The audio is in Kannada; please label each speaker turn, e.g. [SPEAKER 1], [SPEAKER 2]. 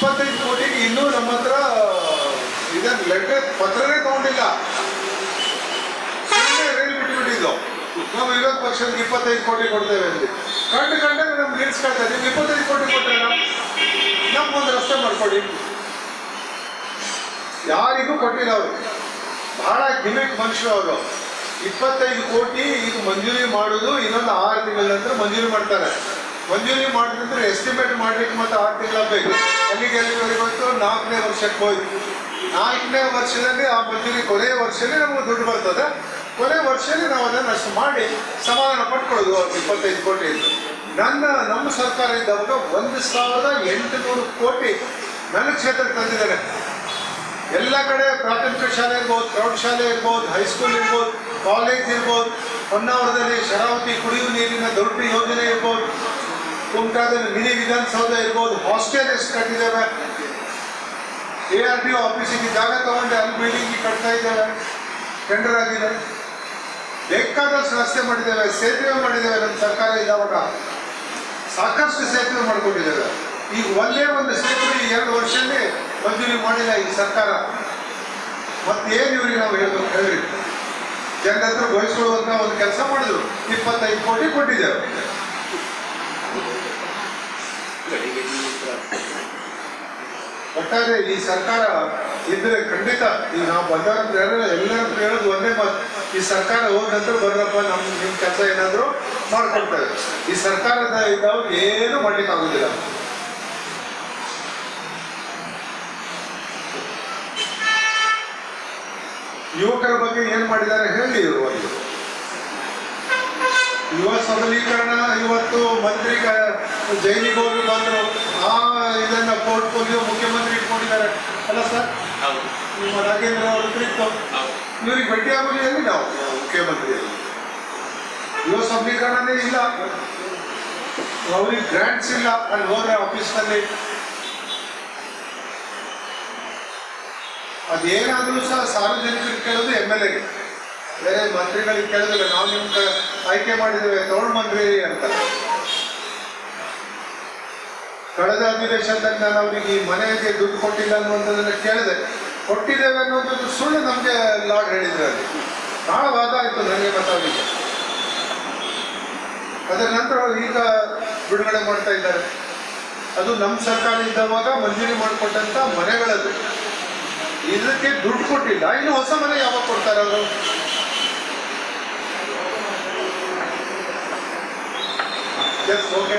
[SPEAKER 1] ಇಪ್ಪತ್ತೈದು ಕೋಟಿಗೆ ಇನ್ನೂ ನಮ್ಮ ಹತ್ರ ಇದನ್ನ ಲೆಟರ್ ಪತ್ರನೇ ತಗೊಂಡಿಲ್ಲ. ಬಿಟ್ಬಿಟ್ಟಿದ್ದು. ನಾವು ವಿರೋಧ ಪಕ್ಷಕ್ಕೆ ಇಪ್ಪತ್ತೈದು ಕೋಟಿ ಕೊಡ್ತೇವೆ ಅಂತ ಕಂಡು ಕಂಡಾಗ ನಮ್ಗೆ ನಿಲ್ಸ್ಕೊಳ್ತಾ ನೀವು ಇಪ್ಪತ್ತೈದು ಕೋಟಿ ಕೊಟ್ಟರೆ ನಮ್ಗೊಂದು ರಸ್ತೆ ಮಾಡ್ಕೊಡಿ. ಯಾರಿಗೂ ಕೊಟ್ಟಿಲ್ಲ ಅವರು. ಬಹಳ ಗಿಮಿಕ್ ಮನುಷ್ಯರು ಅವರು. ಇಪ್ಪತ್ತೈದು ಕೋಟಿ ಈಗ ಮಂಜೂರಿ ಮಾಡೋದು ಇನ್ನೊಂದು ಆರು ತಿಂಗಳ ನಂತರ ಮಂಜೂರಿ ಮಾಡ್ತಾರೆ. ಮಂಜೂರಿ ಮಾಡಿದ್ರೆ ಎಸ್ಟಿಮೇಟ್ ಮಾಡ್ಲಿಕ್ಕೆ ಮತ್ತೆ ಆರು ಬೇಕು ಅಲ್ಲಿಗೆ ಎಲ್ಲಿವರೆಗೆ ಬಂತು? ನಾಲ್ಕನೇ ವರ್ಷಕ್ಕೆ ಹೋಯ್ತು. ನಾಲ್ಕನೇ ವರ್ಷದಲ್ಲಿ ಆ ಮಂಜೂರಿ ಕೊನೆಯ ವರ್ಷದಲ್ಲಿ ನಮಗೆ ದುಡ್ಡು ಬರ್ತದೆ. ಕೊನೆ ವರ್ಷದಲ್ಲಿ ನಾವು ಅದನ್ನು ಅಷ್ಟು ಮಾಡಿ ಸಮಾಧಾನ ಪಟ್ಕೊಳ್ಳೋದು ಅವ್ರಿಗೆ ಇಪ್ಪತ್ತೈದು ಕೋಟಿ ಇತ್ತು ನನ್ನ, ನಮ್ಮ ಸರ್ಕಾರ ಇದ್ದವಾಗ ಒಂದು ಸಾವಿರದ ಎಂಟುನೂರು ಕೋಟಿ ನನ್ನ ಕ್ಷೇತ್ರಕ್ಕೆ ತಂದಿದ್ದಾರೆ. ಎಲ್ಲ ಕಡೆ ಪ್ರಾಥಮಿಕ ಶಾಲೆ ಇರ್ಬೋದು ಪ್ರೌಢಶಾಲೆ ಇರ್ಬೋದು ಹೈಸ್ಕೂಲ್ ಇರ್ಬೋದು ಕಾಲೇಜ್ ಇರ್ಬೋದು, ಹೊನ್ನಾವರದಲ್ಲಿ ಶರಾವತಿ ಕುಡಿಯುವ ನೀರಿನ ದೊಡ್ಡ ಯೋಜನೆ ಇರ್ಬೋದು ಕುಮಟಾದಲ್ಲಿ ಮಿನಿ ವಿಧಾನಸೌಧ ಇರ್ಬೋದು. ಹಾಸ್ಟೆಲ್ ಎಷ್ಟು ಕಟ್ಟಿದ್ದಾವೆ ಎ ಆರ್ ಟಿ ಆಫೀಸಿಗೆ ಜಾಗ ತಗೊಂಡು ಅಲ್ಲಿ ಬಿಲ್ಡಿಂಗ್ ಕಟ್ತಾ ಇದ್ದಾವೆ ಟೆಂಡರ್ ಆಗಿದೆ ಬೇಕಾದಷ್ಟು ರಸ್ತೆ ಮಾಡಿದ್ದೇವೆ, ಸೇತುವೆ ಮಾಡಿದ್ದೇವೆ ನಮ್ಮ ಸರ್ಕಾರ ಇದ್ದಾವಾಗ ಸಾಕಷ್ಟು ಸೇತುವೆ ಮಾಡ್ಕೊಂಡಿದ್ದೇವೆ. ಈಗ ಒಂದೇ ಒಂದು ಸೇತುವೆ ಎರಡು ವರ್ಷದಲ್ಲಿ ಮಂಜೂರಿ ಮಾಡಿಲ್ಲ ಈ ಸರ್ಕಾರ. ಮತ್ತೇನು ಇವ್ರಿಗೆ ನಾವು ಹೇಳ್ಬೇಕು ಹೇಳಿ ಜನರ ಹತ್ರ ಬಯಸ್ಕೊಳ್ಳುವಂತ ಒಂದು ಕೆಲಸ ಮಾಡಿದ್ರು. ಇಪ್ಪತ್ತೈದು ಕೋಟಿ ಕೊಟ್ಟಿದ್ದೇವೆ ಒಟ್ಟಾರೆ ಈ ಸರ್ಕಾರ ಇದ್ರೆ ಖಂಡಿತ ಈಗ ನಾವು ಬಂದಂತ ಎಲ್ಲರೂ ಹೇಳೋದು ಒಂದೇ ಮಾತು. ಈ ಸರ್ಕಾರ ಹೋದ ನಂತರ ಬರ್ರಪ್ಪ ನಮ್, ನಿಮ್ ಕೆಲಸ ಏನಾದ್ರು ಮಾಡ್ಕೊಳ್ತಾರೆ. ಈ ಸರ್ಕಾರದ ಇದ್ದವ್ರು ಏನು ಮಾಡ್ಲಿಕ್ಕೆ ಆಗುದಿಲ್ಲ ಯುವಕರ ಬಗ್ಗೆ ಏನ್ ಮಾಡಿದ್ದಾರೆ ಹೇಳಿ ಇವರು ಯುವ ಸಬಲೀಕರಣ ಜೈಲಿಗೆ ಹೋಗಿ ಬಂದರು ಆ ಇದನ್ನ ಪೋರ್ಟ್ಫೋಲಿಯೋ ಮುಖ್ಯಮಂತ್ರಿ ಇಟ್ಕೊಂಡಿದ್ದಾರೆ. ಅಲ್ಲ ಸರ್? ನಿಮ್ಮ ನಾಗೇಂದ್ರ ಅವರು ಇತ್ತು. ಇವ್ರಿಗೆ ಭೇಟಿ ಆಗಲಿ ಎಲ್ಲಿ ನಾವು? ಮುಖ್ಯಮಂತ್ರಿ ಯುವ ಸಬಲೀಕರಣನೇ ಇಲ್ಲ. ಅವ್ರಿಗೆ ಗ್ರಾಂಟ್ಸ್ ಇಲ್ಲ. ಅಲ್ಲಿ ಹೋದ್ರೆ ಆಫೀಸ್ನಲ್ಲಿ ಅದೇನಾದರೂ ಸಹ ಸಾರ್ವಜನಿಕರಿಗೆ ಕೇಳೋದು ಎಂ ಎಲ್ ಎಗೆ ಬೇರೆ ಮಂತ್ರಿಗಳಿಗೆ ಕೇಳೋದಿಲ್ಲ ನಾವು ನಿಮ್ಗೆ ಆಯ್ಕೆ ಮಾಡಿದ್ದೇವೆ ತಗೊಂಡು ಅಂತ. ಕಳೆದ ಅಧಿವೇಶನದಲ್ಲಿ ನಾನು ಅವರಿಗೆ ಈ ಮನೆಗೆ ದುಡ್ಡು ಕೊಟ್ಟಿಲ್ಲ ಅನ್ನುವಂಥದ್ದನ್ನು ಕೇಳಿದೆ. ಕೊಟ್ಟಿದ್ದೇವೆ ಅನ್ನೋದು ಸುಳ್ಳು ನಮಗೆ ಲಾಡ್ ಹೇಳಿದ್ರು ಅಲ್ಲಿ. ಬಹಳ ವಾದ ಆಯಿತು ನನಗೆ ಅವರಿಗೆ ಅದರ ನಂತರ ಅವರು ಈಗ ಬಿಡುಗಡೆ ಮಾಡ್ತಾ ಇದ್ದಾರೆ. ಅದು ನಮ್ಮ ಸರ್ಕಾರ ಇದ್ದವಾಗ ಮಂಜೂರಿ ಮಾಡಿಕೊಟ್ಟಂಥ ಮನೆಗಳದು ಇದಕ್ಕೆ ದುಡ್ಡು ಕೊಟ್ಟಿಲ್ಲ. ಇನ್ನು ಹೊಸ ಮನೆ ಯಾವಾಗ ಕೊಡ್ತಾರೆ ಅವರು? Yes okay